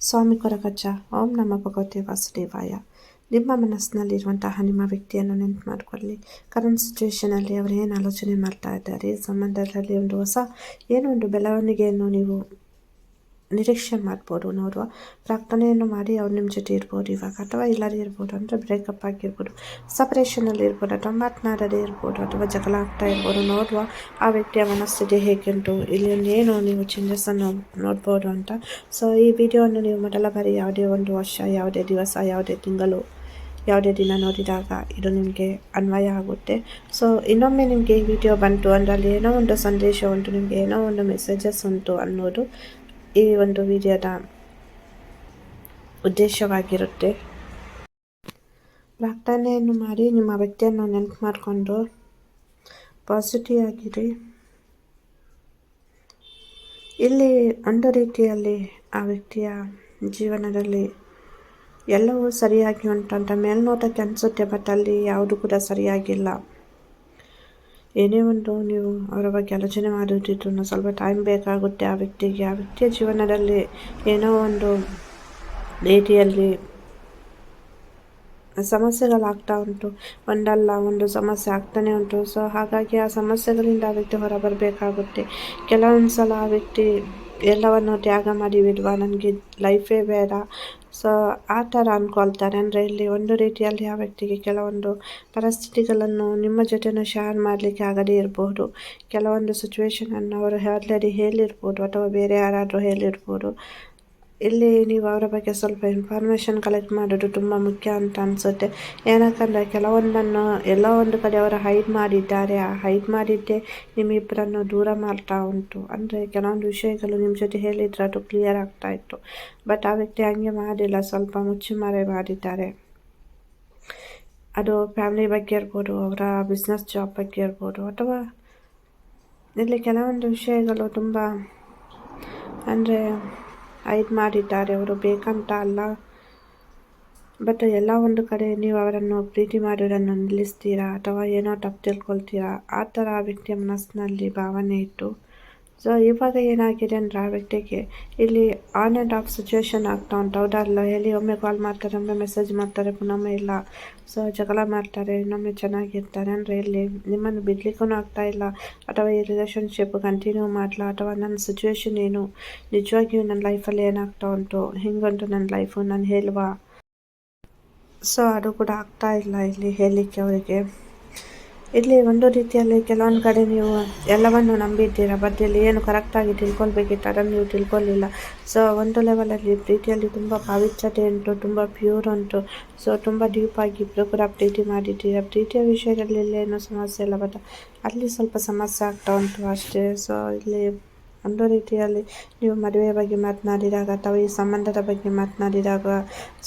ಸ್ವಾಮಿ ಕೊರಗಜ್ಜ ಓಂ ನಮ ಭಗವತಿ ವಾಸುದೇವಾಯ ನಿಮ್ಮ ಮನಸ್ಸಿನಲ್ಲಿರುವಂತಹ ನಿಮ್ಮ ವ್ಯಕ್ತಿಯನ್ನು ನೆನಪು ಮಾಡಿಕೊಳ್ಳಿ. ಕರೆಂಟ್ ಸಿಚುವೇಷನಲ್ಲಿ ಅವರು ಏನು ಆಲೋಚನೆ ಮಾಡ್ತಾ ಇದ್ದಾರೆ, ಸಂಬಂಧದಲ್ಲಿ ಒಂದು ಹೊಸ, ಏನೋ ಒಂದು ಬೆಳವಣಿಗೆಯನ್ನು ನೀವು ನಿರೀಕ್ಷೆ ಮಾಡ್ಬೋದು ನೋಡುವ ಪ್ರಾರ್ಥನೆಯನ್ನು ಮಾಡಿ ಅವ್ರು ನಿಮ್ಮ ಜೊತೆ ಇರ್ಬೋದು ಇವಾಗ, ಅಥವಾ ಇಲ್ಲದೇ ಇರ್ಬೋದು ಅಂದರೆ ಬ್ರೇಕಪ್ ಆಗಿರ್ಬೋದು ಸಪ್ರೇಷನಲ್ಲಿ ಇರ್ಬೋದು, ಅಥವಾ ಮಾತನಾಡದೇ ಇರ್ಬೋದು, ಅಥವಾ ಜಗಳ ಆಗ್ತಾ ಇರ್ಬೋದು, ನೋಡುವ ಆ ವ್ಯಕ್ತಿಯ ಮನಸ್ಥಿತಿ ಹೇಗುಂಟು, ಇಲ್ಲಿ ಏನು ನೀವು ಚೇಂಜಸ್ಸನ್ನು ನೋಡ್ಬೋದು ಅಂತ. ಸೊ ಈ ವಿಡಿಯೋವನ್ನು ನೀವು ಮೊದಲ ಬಾರಿ ಯಾವುದೇ ಒಂದು ವರ್ಷ, ಯಾವುದೇ ದಿವಸ, ಯಾವುದೇ ತಿಂಗಳು, ಯಾವುದೇ ದಿನ ನೋಡಿದಾಗ ಇದು ನಿಮಗೆ ಅನ್ವಯ ಆಗುತ್ತೆ. ಸೊ ಇನ್ನೊಮ್ಮೆ ನಿಮಗೆ ಈ ವಿಡಿಯೋ ಬಂತು ಅಂದರೆ ಅಲ್ಲಿ ಏನೋ ಒಂದು ಸಂದೇಶ ಉಂಟು, ನಿಮಗೆ ಏನೋ ಒಂದು ಮೆಸೇಜಸ್ ಉಂಟು ಅನ್ನೋದು ಈ ಒಂದು ವಿಡಿಯೋದ ಉದ್ದೇಶವಾಗಿರುತ್ತೆ. ಪ್ರಾರ್ಥನೆಯನ್ನು ಮಾಡಿ ನಿಮ್ಮ ವ್ಯಕ್ತಿಯನ್ನು ನೆನಪು ಮಾಡಿಕೊಂಡು ಪಾಸಿಟಿವ್ ಆಗಿರಿ. ಇಲ್ಲಿ ಒಂದು ರೀತಿಯಲ್ಲಿ ಆ ವ್ಯಕ್ತಿಯ ಜೀವನದಲ್ಲಿ ಎಲ್ಲವೂ ಸರಿಯಾಗಿ ಉಂಟಂತ ಮೇಲ್ನೋಟಕ್ಕೆ ಅನಿಸುತ್ತೆ ಬಟ್ ಅಲ್ಲಿ ಯಾವುದು ಕೂಡ ಸರಿಯಾಗಿಲ್ಲ. ಏನೇ ಒಂದು ನೀವು ಅವರ ಬಗ್ಗೆ ಆಲೋಚನೆ ಮಾಡುತ್ತಿದ್ರು ಸ್ವಲ್ಪ ಟೈಮ್ ಬೇಕಾಗುತ್ತೆ ಆ ವ್ಯಕ್ತಿಗೆ. ಆ ವ್ಯಕ್ತಿಯ ಜೀವನದಲ್ಲಿ ಏನೋ ಒಂದು ರೀತಿಯಲ್ಲಿ ಸಮಸ್ಯೆಗಳಾಗ್ತಾ ಉಂಟು. ಒಂದಲ್ಲ, ಒಂದು ಸಮಸ್ಯೆ ಆಗ್ತಾನೆ ಉಂಟು. ಸೊ ಹಾಗಾಗಿ ಆ ಸಮಸ್ಯೆಗಳಿಂದ ಆ ವ್ಯಕ್ತಿ ಹೊರಬರಬೇಕಾಗುತ್ತೆ. ಕೆಲವೊಂದು ಸಲ ಆ ವ್ಯಕ್ತಿ ಎಲ್ಲವನ್ನು ತ್ಯಾಗ ಮಾಡಿ ಬಿಡುವ ನನಗೆ ಲೈಫೇ ಬೇಡ. ಸೊ ಆ ಥರ ಅಂದ್ಕೊಳ್ತಾರೆ. ಅಂದರೆ ಇಲ್ಲಿ ಒಂದು ರೀತಿಯಲ್ಲಿ ಆ ವ್ಯಕ್ತಿಗೆ ಕೆಲವೊಂದು ಪರಿಸ್ಥಿತಿಗಳನ್ನು ನಿಮ್ಮ ಜೊತೆನೂ ಶೇರ್ ಮಾಡಲಿಕ್ಕೆ ಆಗದೇ ಇರಬಹುದು ಕೆಲವೊಂದು ಸಿಚುವೇಶನನ್ನು ಅವರು ಆಲ್ರೆಡಿ ಹೇಳಿರ್ಬೋದು ಅಥವಾ ಬೇರೆ ಯಾರಾದರೂ ಹೇಳಿರ್ಬೋದು. ಇಲ್ಲಿ ನೀವು ಅವರ ಬಗ್ಗೆ ಸ್ವಲ್ಪ ಇನ್ಫಾರ್ಮೇಷನ್ ಕಲೆಕ್ಟ್ ಮಾಡೋದು ತುಂಬ ಮುಖ್ಯ ಅಂತ ಅನಿಸುತ್ತೆ. ಏನಕ್ಕಂದರೆ ಕೆಲವೊಂದನ್ನು ಎಲ್ಲ ಒಂದು ಕಡೆ ಅವರು ಹೈಡ್ ಮಾಡಿದ್ದಾರೆ. ಆ ಹೈಡ್ ಮಾಡಿದ್ದೇ ನಿಮ್ಮಿಬ್ಬರನ್ನು ದೂರ ಮಾಡ್ತಾ ಉಂಟು. ಅಂದರೆ ಕೆಲವೊಂದು ವಿಷಯಗಳು ನಿಮ್ಮ ಜೊತೆ ಹೇಳಿದ್ರೆ ಅದು ಕ್ಲಿಯರ್ ಆಗ್ತಾ ಇತ್ತು. ಬಟ್ ಆ ವ್ಯಕ್ತಿ ಹಂಗೆ ಮಾಡಿಲ್ಲ. ಸ್ವಲ್ಪ ಮುಚ್ಚುಮರೆ ಮಾಡಿದ್ದಾರೆ. ಅದು ಫ್ಯಾಮಿಲಿ ಬಗ್ಗೆ ಇರ್ಬೋದು, ಅವರ ಬಿಸ್ನೆಸ್ ಜಾಬ್ ಬಗ್ಗೆ ಇರ್ಬೋದು, ಅಥವಾ ಇಲ್ಲಿ ಕೆಲವೊಂದು ವಿಷಯಗಳು ತುಂಬ ಅಂದರೆ ಐದು ಮಾಡಿದ್ದಾರೆ ಅವರು. ಬೇಕಂತ ಅಲ್ಲ. ಬಟ್ ಎಲ್ಲ ಒಂದು ಕಡೆ ನೀವು ಅವರನ್ನು ಪ್ರೀತಿ ಮಾಡೋದನ್ನು ನಿಲ್ಲಿಸ್ತೀರಾ ಅಥವಾ ಏನೋ ತಪ್ಪು ತಿಳ್ಕೊಳ್ತೀರಾ? ಆ ಥರ ವ್ಯಕ್ತಿಯ ಮನಸ್ಸಿನಲ್ಲಿ ಭಾವನೆ ಇಟ್ಟು ಸೊ ಇವಾಗ ಏನಾಗಿದೆ ಅಂದರೆ ಆ ವ್ಯಕ್ತಿಗೆ ಇಲ್ಲಿ ಆನ್ ಆ್ಯಂಡ್ ಆಫ್ ಸಿಚುವೇಶನ್ ಆಗ್ತಾ ಉಂಟು. ಹೌದಲ್ಲ ಹೇಳಿ ಒಮ್ಮೆ ಕಾಲ್ ಮಾಡ್ತಾರೆ, ಒಮ್ಮೆ ಮೆಸೇಜ್ ಮಾಡ್ತಾರೆ ಪುನೊಮ್ಮೆ ಇಲ್ಲ. ಸೊ ಜಗಳ ಮಾಡ್ತಾರೆ, ಇನ್ನೊಮ್ಮೆ ಚೆನ್ನಾಗಿರ್ತಾರೆ. ಅಂದರೆ ಇಲ್ಲಿ ನಿಮ್ಮನ್ನು ಬಿಡ್ಲಿಕ್ಕೂ ಆಗ್ತಾ ಇಲ್ಲ. ಅಥವಾ ಈ ರಿಲೇಷನ್ಶಿಪ್ ಕಂಟಿನ್ಯೂ ಮಾಡಲ? ಅಥವಾ ನನ್ನ ಸಿಚುವೇಶನ್ ಏನು? ನಿಜವಾಗಿಯೂ ನನ್ನ ಲೈಫಲ್ಲಿ ಏನಾಗ್ತಾ ಉಂಟು? ಹಿಂಗುಂಟು ನನ್ನ ಲೈಫು ನಾನು ಹೇಳುವ? ಸೊ ಅದು ಕೂಡ ಆಗ್ತಾ ಇಲ್ಲ ಇಲ್ಲಿ ಹೇಳಲಿಕ್ಕೆ ಅವರಿಗೆ. ಇಲ್ಲಿ ಒಂದು ರೀತಿಯಲ್ಲಿ ಕೆಲವೊಂದು ಕಡೆ ನೀವು ಎಲ್ಲವನ್ನು ನಂಬಿದ್ದೀರ ಬಟ್ ಇಲ್ಲಿ ಏನು ಕರೆಕ್ಟಾಗಿ ತಿಳ್ಕೊಳ್ಬೇಕಿತ್ತು ಅದನ್ನು ನೀವು ತಿಳ್ಕೊಳ್ಳಿಲ್ಲ ಸೊ ಒಂದು ಲೆವೆಲಲ್ಲಿ ಪ್ರೀತಿಯಲ್ಲಿ ತುಂಬ ಪಾವಿತ್ರ್ಯತೆ ಉಂಟು, ತುಂಬ ಪ್ಯೂರ್ ಉಂಟು. ಸೊ ತುಂಬ ಡೀಪಾಗಿ ಇಬ್ಬರು ಕೂಡ ಪ್ರೀತಿ ಮಾಡಿದ್ದೀರ? ಪ್ರೀತಿಯ ವಿಷಯದಲ್ಲಿ ಏನೋ ಸಮಸ್ಯೆ ಇಲ್ಲ ಬಟ್ ಅಲ್ಲಿ ಸ್ವಲ್ಪ ಸಮಸ್ಯೆ ಆಗ್ತಾ ಉಂಟು ಅಷ್ಟೇ. ಸೊ ಇಲ್ಲಿ ಒಂದು ರೀತಿಯಲ್ಲಿ ನೀವು ಮದುವೆಯ ಬಗ್ಗೆ ಮಾತನಾಡಿದಾಗ ಅಥವಾ ಈ ಸಂಬಂಧದ ಬಗ್ಗೆ ಮಾತನಾಡಿದಾಗ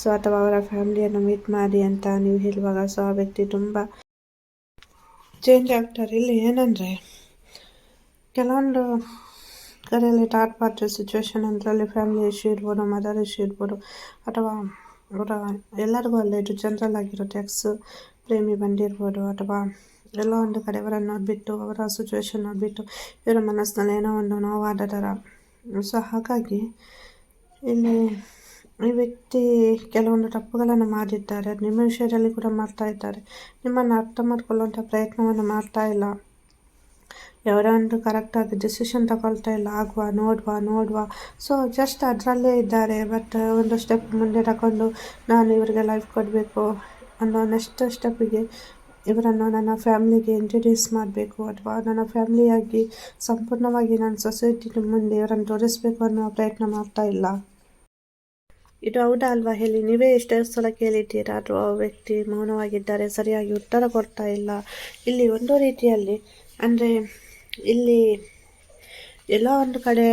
ಸೊ ಅಥವಾ ಅವರ ಫ್ಯಾಮಿಲಿಯನ್ನು ಮೀಟ್ ಮಾಡಿ ಅಂತ ನೀವು ಹೇಳುವಾಗ ಸೊ ಆ ವ್ಯಕ್ತಿ ತುಂಬ ಚೇಂಜ್ ಆಗ್ತಾರೆ. ಇಲ್ಲಿ ಏನಂದರೆ, ಕೆಲವೊಂದು ಕಡೆಯಲ್ಲಿ ಟಾಟ್ ಪಾರ್ಟಿ ಸಿಚುವೇಶನ್ ಅದರಲ್ಲಿ ಫ್ಯಾಮಿಲಿ ಇಶ್ಯೂ ಇರ್ಬೋದು ಮದರ್ ಇಶ್ಯೂ ಇರ್ಬೋದು, ಅಥವಾ ಅವರ ಎಲ್ಲರಿಗೂ ಅಲ್ಲೇ ಇದು ಜನರಲ್ ಆಗಿರುತ್ತೆ. ಎಕ್ಸ್ ಪ್ರೇಮಿ ಬಂದಿರ್ಬೋದು, ಅಥವಾ ಎಲ್ಲ ಒಂದು ಕಡೆಯವರನ್ನು ನೋಡಿಬಿಟ್ಟು ಅವರ ಸಿಚುವೇಶನ್ ನೋಡಿಬಿಟ್ಟು ಇವರ ಮನಸ್ಸಿನಲ್ಲಿ ಏನೋ ಒಂದು ನೋವಾದ ಥರ. ಸೊ ಹಾಗಾಗಿ ಇಲ್ಲಿ ಈ ವ್ಯಕ್ತಿ ಕೆಲವೊಂದು ತಪ್ಪುಗಳನ್ನು ಮಾಡಿದ್ದಾರೆ. ನಿಮ್ಮ ವಿಷಯದಲ್ಲಿ ಕೂಡ ಮಾಡ್ತಾ ಇದ್ದಾರೆ. ನಿಮ್ಮನ್ನು ಅರ್ಥ ಮಾಡ್ಕೊಳ್ಳುವಂಥ ಪ್ರಯತ್ನವನ್ನು ಮಾಡ್ತಾ ಇಲ್ಲ. ಯಾವುದೇ ಒಂದು ಕರೆಕ್ಟಾಗಿ ಡಿಸಿಷನ್ ತಗೊಳ್ತಾ ಇಲ್ಲ. ಆಗುವ, ನೋಡುವ ನೋಡುವ. ಸೊ ಜಸ್ಟ್ ಅದರಲ್ಲೇ ಇದ್ದಾರೆ. ಬಟ್ ಒಂದು ಸ್ಟೆಪ್ ಮುಂದೆ ತಗೊಂಡು ನಾನು ಇವರಿಗೆ ಲೈಫ್ ಕೊಡಬೇಕು ಅನ್ನೋ ನೆಕ್ಸ್ಟ್ ಸ್ಟೆಪ್ಪಿಗೆ ಇವರನ್ನು ನನ್ನ ಫ್ಯಾಮ್ಲಿಗೆ ಇಂಟ್ರಡ್ಯೂಸ್ ಮಾಡಬೇಕು ಅಥವಾ ನನ್ನ ಫ್ಯಾಮ್ಲಿಯಾಗಿ ಸಂಪೂರ್ಣವಾಗಿ ನನ್ನ ಸೊಸೈಟಿ ಮುಂದೆ ಇವರನ್ನು ತೋರಿಸ್ಬೇಕು ಅನ್ನೋ ಪ್ರಯತ್ನ ಮಾಡ್ತಾ ಇಲ್ಲ. ಇದು ಹೌದಾ ಅಲ್ವಾ ಹೇಳಿ? ನೀವೇ ಎಷ್ಟೇ ಸಲ ಕೇಳಿದ್ದೀರಾ? ಆ ವ್ಯಕ್ತಿ ಮೌನವಾಗಿದ್ದಾರೆ, ಸರಿಯಾಗಿ ಉತ್ತರ ಕೊಡ್ತಾ ಇಲ್ಲ. ಇಲ್ಲಿ ಒಂದು ರೀತಿಯಲ್ಲಿ ಅಂದರೆ ಇಲ್ಲಿ ಎಲ್ಲ ಒಂದು ಕಡೆ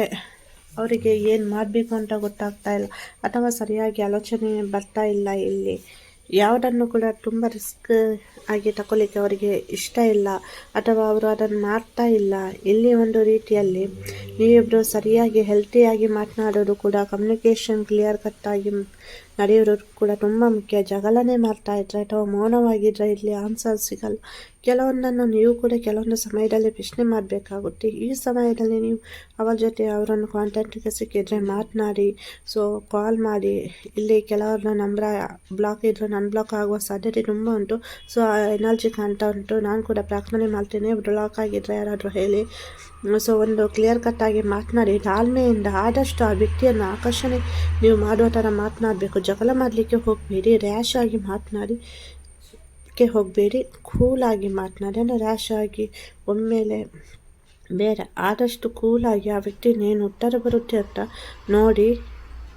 ಅವರಿಗೆ ಏನು ಮಾಡಬೇಕು ಅಂತ ಗೊತ್ತಾಗ್ತಾ ಇಲ್ಲ, ಅಥವಾ ಸರಿಯಾಗಿ ಆಲೋಚನೆ ಬರ್ತಾ ಇಲ್ಲ ಇಲ್ಲಿ. ಯಾವುದನ್ನು ಕೂಡ ತುಂಬ ರಿಸ್ಕ್ ಆಗಿ ತಗೊಳ್ಳಿಕ್ಕೆ ಅವರಿಗೆ ಇಷ್ಟ ಇಲ್ಲ ಅಥವಾ ಅವರು ಅದನ್ನು ಮಾಡ್ತಾ ಇಲ್ಲ. ಇಲ್ಲಿ ಒಂದು ರೀತಿಯಲ್ಲಿ ನೀವಿಬ್ಬರು ಸರಿಯಾಗಿ ಹೆಲ್ತಿಯಾಗಿ ಮಾತನಾಡೋದು ಕೂಡ ಕಮ್ಯುನಿಕೇಷನ್ ಕ್ಲಿಯರ್ ಕಟ್ಟಾಗಿ ನಡೆಯೋರು ಕೂಡ ತುಂಬ ಮುಖ್ಯ. ಜಗಳನೇ ಮಾಡ್ತಾ ಇದ್ರೆ ಅಥವಾ ಮೌನವಾಗಿದ್ದರೆ ಇಲ್ಲಿ ಆನ್ಸರ್ ಸಿಗಲ್ಲ. ಕೆಲವೊಂದನ್ನು ನೀವು ಕೂಡ ಕೆಲವೊಂದು ಸಮಯದಲ್ಲಿ ಪ್ರಶ್ನೆ ಮಾಡಬೇಕಾಗುತ್ತೆ. ಈ ಸಮಯದಲ್ಲಿ ನೀವು ಅವರ ಜೊತೆ ಅವರನ್ನು ಕಾಂಟ್ಯಾಕ್ಟಿಗೆ ಸಿಕ್ಕಿದ್ರೆ ಮಾತನಾಡಿ. ಸೊ ಕಾಲ್ ಮಾಡಿ. ಇಲ್ಲಿ ಕೆಲವ್ರನ್ನ ನಂಬರ ಬ್ಲಾಕ್ ಇದ್ದರೆ ಬ್ಲಾಕ್ ಆಗುವ ಸಾಧ್ಯತೆ ತುಂಬ ಉಂಟು. ಸೊ ಎನರ್ಜಿ ಕಾಣ್ತಾ ಉಂಟು. ನಾನು ಕೂಡ ಪ್ರಾರ್ಥನೆ ಮಾಡ್ತೇನೆ. ಬ್ಲಾಕ್ ಆಗಿದ್ದರೆ ಯಾರಾದರೂ ಹೇಳಿ. ಸೊ ಒಂದು ಕ್ಲಿಯರ್ ಕಟ್ಟಾಗಿ ಮಾತನಾಡಿ. ತಾಳ್ಮೆಯಿಂದ ಆದಷ್ಟು ಆ ವ್ಯಕ್ತಿಯನ್ನು ಆಕರ್ಷಣೆ ನೀವು ಮಾಡುವ ಥರ ಮಾತನಾಡಬೇಕು. ಜಗಳ ಮಾಡಲಿಕ್ಕೆ ಹೋಗಬೇಡಿ ರ್ಯಾಶ್ ಆಗಿ ಮಾತನಾಡಿ, ಕ್ಕೆ ಹೋಗಬೇಡಿ ಕೂಲಾಗಿ ಮಾತನಾಡಿ. ಅಂದರೆ ರ್ಯಾಶ್ ಆಗಿ ಒಮ್ಮೆಲೆ ಬೇರೆ, ಆದಷ್ಟು ಕೂಲಾಗಿ ಆ ವ್ಯಕ್ತಿ ಏನು ಉತ್ತರ ಬರುತ್ತೆ ಅಂತ ನೋಡಿ,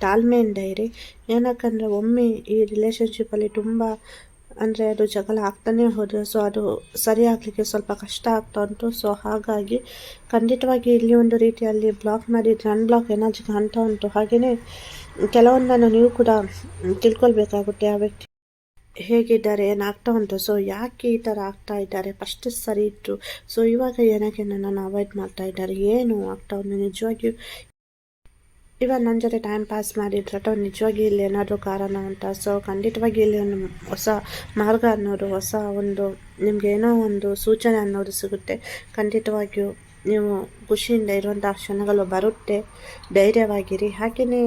ತಾಳ್ಮೆಯಿಂದ ಇರಿ. ಏನಕ್ಕಂದರೆ ಒಮ್ಮೆ ಈ ರಿಲೇಷನ್ಶಿಪ್ಪಲ್ಲಿ ತುಂಬ ಅಂದರೆ ಅದು ಜಗಳ ಆಗ್ತಾನೆ ಹೋದರೆ ಸೊ ಅದು ಸರಿ ಆಗಲಿಕ್ಕೆ ಸ್ವಲ್ಪ ಕಷ್ಟ ಆಗ್ತಾ ಉಂಟು. ಸೊ ಹಾಗಾಗಿ ಖಂಡಿತವಾಗಿ ಇಲ್ಲಿ ಒಂದು ರೀತಿಯಲ್ಲಿ ಬ್ಲಾಕ್ ಮಾಡಿದರೆ ಅನ್ಬ್ಲಾಕ್ ಎನರ್ಜಿ ಕಾಣ್ತಾ ಉಂಟು. ಹಾಗೆಯೇ ಕೆಲವೊಂದನ್ನು ನೀವು ಕೂಡ ತಿಳ್ಕೊಳ್ಬೇಕಾಗುತ್ತೆ ಆ ವ್ಯಕ್ತಿ. ಹೇಗಿದ್ದಾರೆ ಏನಾಗ್ತಾ ಉಂಟು? ಸೊ ಯಾಕೆ ಈ ಥರ ಆಗ್ತಾ ಇದ್ದಾರೆ? ಫಸ್ಟ್ ಸರಿ ಇತ್ತು ಸೊ ಇವಾಗ ಏನಕ್ಕೆ ನನ್ನನ್ನು ಅವಾಯ್ಡ್ ಮಾಡ್ತಾ ಇದ್ದಾರೆ? ಏನು ಆಗ್ತಾ ಉಂಟು? ನಿಜವಾಗಿಯೂ ಇವಾಗ ನನ್ನ ಜೊತೆ ಟೈಮ್ ಪಾಸ್ ಮಾಡಿದ್ರೆ ಅಥವಾ ನಿಜವಾಗಿ ಇಲ್ಲಿ ಏನಾದರೂ ಕಾರಣ ಅಂತ ಸೊ ಖಂಡಿತವಾಗಿ ಇಲ್ಲಿ ಒಂದು ಹೊಸ ಮಾರ್ಗ ಅನ್ನೋದು, ಹೊಸ ಒಂದು, ನಿಮ್ಗೆ ಏನೋ ಒಂದು ಸೂಚನೆ ಅನ್ನೋದು ಸಿಗುತ್ತೆ. ಖಂಡಿತವಾಗಿಯೂ ನೀವು ಖುಷಿಯಿಂದ ಇರುವಂಥ ಕ್ಷಣಗಳು ಬರುತ್ತೆ. ಧೈರ್ಯವಾಗಿರಿ. ಹಾಗೆಯೇ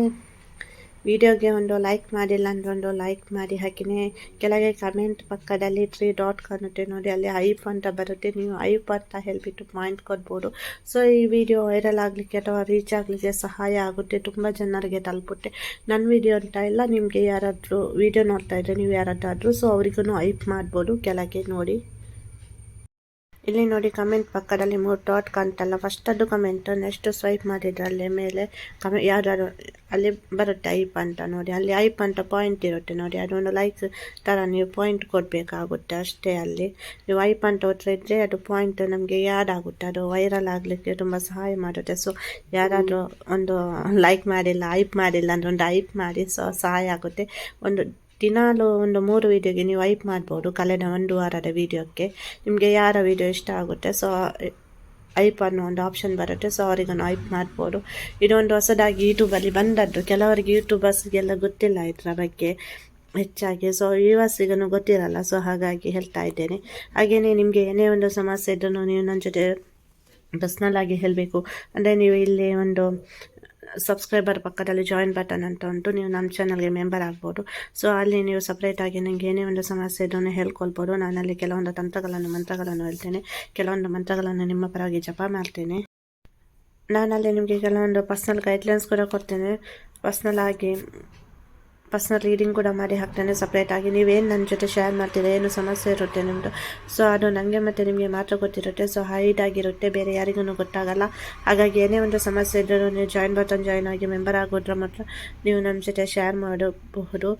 ವಿಡಿಯೋಗೆ ಒಂದು ಲೈಕ್ ಮಾಡಿಲ್ಲ ಅಂದ್ರೆ ಒಂದು ಲೈಕ್ ಮಾಡಿ. ಹಾಕಿನೇ ಕೆಳಗೆ ಕಮೆಂಟ್ ಪಕ್ಕದಲ್ಲಿ ತ್ರೀ ಡಾಟ್ ಕಾಣುತ್ತೆ ನೋಡಿ, ಅಲ್ಲಿ ಐಪ್ ಅಂತ ಬರುತ್ತೆ. ನೀವು ಐಪ್ ಅಂತ ಹೇಳಿಬಿಟ್ಟು ಪಾಯಿಂಟ್ ಕೊಡ್ಬೋದು. ಸೊ ಈ ವಿಡಿಯೋ ವೈರಲ್ ಆಗಲಿಕ್ಕೆ ಅಥವಾ ರೀಚ್ ಆಗಲಿಕ್ಕೆ ಸಹಾಯ ಆಗುತ್ತೆ. ತುಂಬ ಜನರಿಗೆ ತಲುಪುತ್ತೆ. ನನ್ನ ವಿಡಿಯೋ ಅಂತ ಇಲ್ಲ, ನಿಮಗೆ ಯಾರಾದರೂ ವಿಡಿಯೋ ನೋಡ್ತಾ ಇದ್ದರೆ ನೀವು ಯಾರಾದರೂ ಸೊ ಅವರಿಗೂ ಐಪ್ ಮಾಡ್ಬೋದು. ಕೆಳಗೆ ನೋಡಿ. ಇಲ್ಲಿ ನೋಡಿ ಕಮೆಂಟ್ ಪಕ್ಕದಲ್ಲಿ ಮೂರು ಡಾಟ್ ಕಾಣ್ತಲ್ಲ. ಫಸ್ಟ್ ಅದು ಕಮೆಂಟ್ ನೆಕ್ಸ್ಟ್ ಸ್ವೈಪ್ ಮಾಡಿದ್ರೆ ಅಲ್ಲಿ ಮೇಲೆ ಕಮೆ ಯಾರು ಅಲ್ಲಿ ಬರುತ್ತೆ ಐಪ್ ಅಂತ ನೋಡಿ. ಅಲ್ಲಿ ಐಪ್ ಅಂತ ಪಾಯಿಂಟ್ ಇರುತ್ತೆ ನೋಡಿ. ಅದೊಂದು ಲೈಕ್ ಥರ ನೀವು ಪಾಯಿಂಟ್ ಕೊಡಬೇಕಾಗುತ್ತೆ ಅಷ್ಟೇ ಅಲ್ಲಿ. ನೀವು ಐಪ್ ಅಂತ ಇದ್ದರೆ ಅದು ಪಾಯಿಂಟ್ ನಮಗೆ ಯಾಡ್ ಆಗುತ್ತೆ. ಅದು ವೈರಲ್ ಆಗಲಿಕ್ಕೆ ತುಂಬ ಸಹಾಯ ಮಾಡುತ್ತೆ. ಸೊ ಯಾರಾದರೂ ಒಂದು ಲೈಕ್ ಮಾಡಿಲ್ಲ ಐಪ್ ಮಾಡಿಲ್ಲ ಅಂದರೆ ಒಂದು ಐಪ್ ಮಾಡಿ ಸಹಾಯ ಆಗುತ್ತೆ. ಒಂದು ದಿನಾಲು ಒಂದು ಮೂರು ವೀಡಿಯೋಗೆ ನೀವು ವೈಪ್ ಮಾಡ್ಬೋದು. ಕಳೆದ ಒಂದು ವಾರದ ವೀಡಿಯೋಕ್ಕೆ. ನಿಮಗೆ ಯಾರ ವೀಡಿಯೋ ಇಷ್ಟ ಆಗುತ್ತೆ, ಸೊ ಐಪ್ ಅನ್ನೋ ಒಂದು ಆಪ್ಷನ್ ಬರುತ್ತೆ, ಸೊ ಅವರಿಗೂ ಐಪ್ ಮಾಡ್ಬೋದು. ಇದೊಂದು ಹೊಸದಾಗಿ ಯೂಟ್ಯೂಬಲ್ಲಿ ಬಂದದ್ದು, ಕೆಲವರಿಗೆ ಯೂಟ್ಯೂಬರ್ಸ್ಗೆಲ್ಲ ಗೊತ್ತಿಲ್ಲ ಇದರ ಬಗ್ಗೆ ಹೆಚ್ಚಾಗಿ. ಸೊ ಯುವರ್ಸಿಗೂ ಗೊತ್ತಿರಲ್ಲ, ಸೊ, ಹಾಗಾಗಿ ಹೇಳ್ತಾ ಇದ್ದೇನೆ. ಹಾಗೆಯೇ ನಿಮಗೆ ಏನೇ ಒಂದು ಸಮಸ್ಯೆ ಇದ್ರೂ ನೀವು ನನ್ನ ಜೊತೆ ಪರ್ಸ್ನಲ್ ಆಗಿ ಹೇಳಬೇಕು. ಅಂದರೆ ನೀವು ಇಲ್ಲಿ ಒಂದು ಸಬ್ಸ್ಕ್ರೈಬರ್ ಪಕ್ಕದಲ್ಲಿ ಜಾಯಿನ್ ಬಟನ್ ಅಂತ ಉಂಟು. ನೀವು ನಮ್ಮ ಚಾನಲ್ಗೆ ಮೆಂಬರ್ ಆಗ್ಬೋದು. ಸೊ ಅಲ್ಲಿ ನೀವು ಸಪ್ರೇಟಾಗಿ ನಿಮ್ಗೆ ಏನೇ ಒಂದು ಸಮಸ್ಯೆ ಇದನ್ನು ಹೇಳ್ಕೊಳ್ಬೋದು. ನಾನಲ್ಲಿ ಕೆಲವೊಂದು ತಂತ್ರಗಳನ್ನು, ಮಂತ್ರಗಳನ್ನು ಹೇಳ್ತೇನೆ. ಕೆಲವೊಂದು ಮಂತ್ರಗಳನ್ನು ನಿಮ್ಮ ಪರವಾಗಿ ಜಪ ಮಾಡ್ತೇನೆ. ನಾನಲ್ಲಿ ನಿಮಗೆ ಕೆಲವೊಂದು ಪರ್ಸ್ನಲ್ ಗೈಡ್ಲೈನ್ಸ್ ಕೂಡ ಕೊಡ್ತೇನೆ. ಪರ್ಸ್ನಲ್ ಆಗಿ ಪರ್ಸ್ನಲ್ ರೀಡಿಂಗ್ ಕೂಡ ಮಾಡಿ ಹಾಕ್ತೇನೆ ಸಪ್ರೇಟಾಗಿ ನೀವೇನು ನನ್ನ ಜೊತೆ ಶೇರ್ ಮಾಡ್ತೀರಾ, ಏನು ಸಮಸ್ಯೆ ಇರುತ್ತೆ ನಿಮ್ಮದು ಸೊ ಅದು ನನಗೆ ಮತ್ತು ನಿಮಗೆ ಮಾತ್ರ ಗೊತ್ತಿರುತ್ತೆ. ಸೊ ಹೈಡ್ ಆಗಿರುತ್ತೆ, ಬೇರೆ ಯಾರಿಗೂ ಗೊತ್ತಾಗಲ್ಲ. ಹಾಗಾಗಿ ಏನೇ ಒಂದು ಸಮಸ್ಯೆ ಇದ್ದರೂ ನೀವು ಜಾಯಿನ್ ಬಟನ್ ಜಾಯಿನ್ ಆಗಿ ಮೆಂಬರ್ ಆಗೋದ್ರ ಮಾತ್ರ ನೀವು ನಮ್ಮ ಜೊತೆ ಶೇರ್ ಮಾಡಬಹುದು.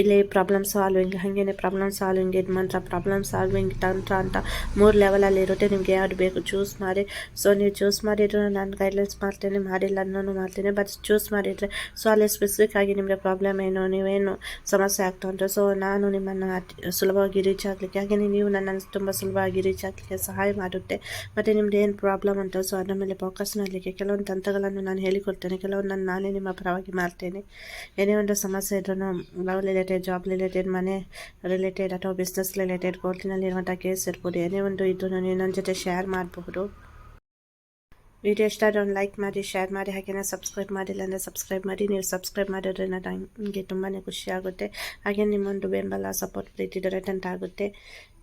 ಇಲ್ಲಿ ಪ್ರಾಬ್ಲಮ್ ಸಾಲ್ವಿಂಗ್ ಹಾಗೇನೆ ಪ್ರಾಬ್ಲಮ್ ಸಾಲ್ವಿಂಗ್ ಇದು ಮಂತ್ರ ಪ್ರಾಬ್ಲಮ್ ಸಾಲ್ವಿಂಗ್ ತಂತ್ರ ಅಂತ ಮೂರು ಲೆವೆಲಲ್ಲಿ ಇರುತ್ತೆ. ನಿಮಗೆ ಯಾವುದು ಬೇಕು ಚೂಸ್ ಮಾಡಿ. ಸೊ ನೀವು ಚೂಸ್ ಮಾಡಿದ್ರು ನಾನು ಗೈಡ್ಲೈನ್ಸ್ ಮಾಡ್ತೇನೆ, ಮಾಡಿಲ್ಲ ಅನ್ನೋನು ಮಾಡ್ತೇನೆ ಬಟ್ ಚೂಸ್ ಮಾಡಿದರೆ ಸೊ ಅಲ್ಲಿ ಸ್ಪೆಸಿಫಿಕ್ ಆಗಿ ನಿಮಗೆ ಪ್ರಾಬ್ಲಮ್ ಏನು, ನೀವೇನು ಸಮಸ್ಯೆ ಆಗ್ತಾ ಉಂಟು. ಸೊ ನಾನು ನಿಮ್ಮನ್ನು ಸುಲಭವಾಗಿ ರೀಚ್ ಆಗಲಿಕ್ಕೆ ಹಾಗೆ ನೀವು ನನ್ನನ್ನು ತುಂಬ ಸುಲಭವಾಗಿ ರೀಚ್ ಆಗಲಿಕ್ಕೆ ಸಹಾಯ ಮಾಡುತ್ತೆ. ಮತ್ತು ನಿಮ್ದು ಏನು ಪ್ರಾಬ್ಲಮ್ ಅಂತ ಸೊ ಅದರ ಮೇಲೆ ಫೋಕಸ್ ಮಾಡಲಿಕ್ಕೆ ಕೆಲವೊಂದು ತಂತ್ರಗಳನ್ನು ನಾನು ಹೇಳಿಕೊಡ್ತೇನೆ ಕೆಲವೊಂದು ನಾನೇ ನಿಮ್ಮ ಪರವಾಗಿ ಮಾಡ್ತೇನೆ. ಏನೇ ಒಂದು ಸಮಸ್ಯೆ ಇದ್ರೂ ಲವ್ ರಿಲೇಟೆಡ್ ಜಾಬ್ ರಿಲೇಟೆಡ್ ಮನೆ ರಿಲೇಟೆಡ್ ಅಥವಾ ಬಿಸ್ನೆಸ್ ರಿಲೇಟೆಡ್ ಕೋರ್ಟಿನಲ್ಲಿರುವಂಥ ಕೇಸ್ ಇರ್ಬೋದು. ಏನೇ ಒಂದು ಇದನ್ನು ನೀವು ನನ್ನ ಜೊತೆ ಶೇರ್ ಮಾಡಬಹುದು. ವಿಡಿಯೋ ಇಷ್ಟ ಒಂದು ಲೈಕ್ ಮಾಡಿ ಶೇರ್ ಮಾಡಿ ಹಾಗೆಯೇ ಸಬ್ಸ್ಕ್ರೈಬ್ ಮಾಡಿಲ್ಲ ಅಂದರೆ ಸಬ್ಸ್ಕ್ರೈಬ್ ಮಾಡಿ. ನೀವು ಸಬ್ಸ್ಕ್ರೈಬ್ ಮಾಡೋದ್ರಿಂದ ನನಗೆ ತುಂಬಾ ಖುಷಿ ಆಗುತ್ತೆ. ಹಾಗೆ ನಿಮ್ಮೊಂದು ಬೆಂಬಲ ಸಪೋರ್ಟ್ ಪ್ರೀತಿ ದೊರೆತಂತ ಆಗುತ್ತೆ.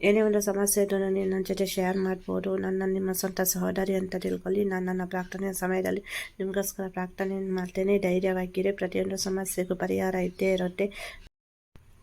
ಏನೇ ಒಂದು ಸಮಸ್ಯೆ ಇದನ್ನು ನೀವು ನನ್ನ ಜೊತೆ ಶೇರ್ ಮಾಡ್ಬೋದು. ನನ್ನ, ನಿಮ್ಮ ಸ್ವಂತ ಸಹೋದರಿ ಅಂತ ತಿಳ್ಕೊಳ್ಳಿ. ನಾನು ನನ್ನ ಪ್ರಾರ್ಥನೆಯ ಸಮಯದಲ್ಲಿ ನಿಮಗೋಸ್ಕರ ಪ್ರಾರ್ಥನೆ ಮಾಡ್ತೇನೆ. ಧೈರ್ಯವಾಗಿರಿ. ಪ್ರತಿಯೊಂದು ಸಮಸ್ಯೆಗೂ ಪರಿಹಾರ ಇದ್ದೇ ಇರುತ್ತೆ.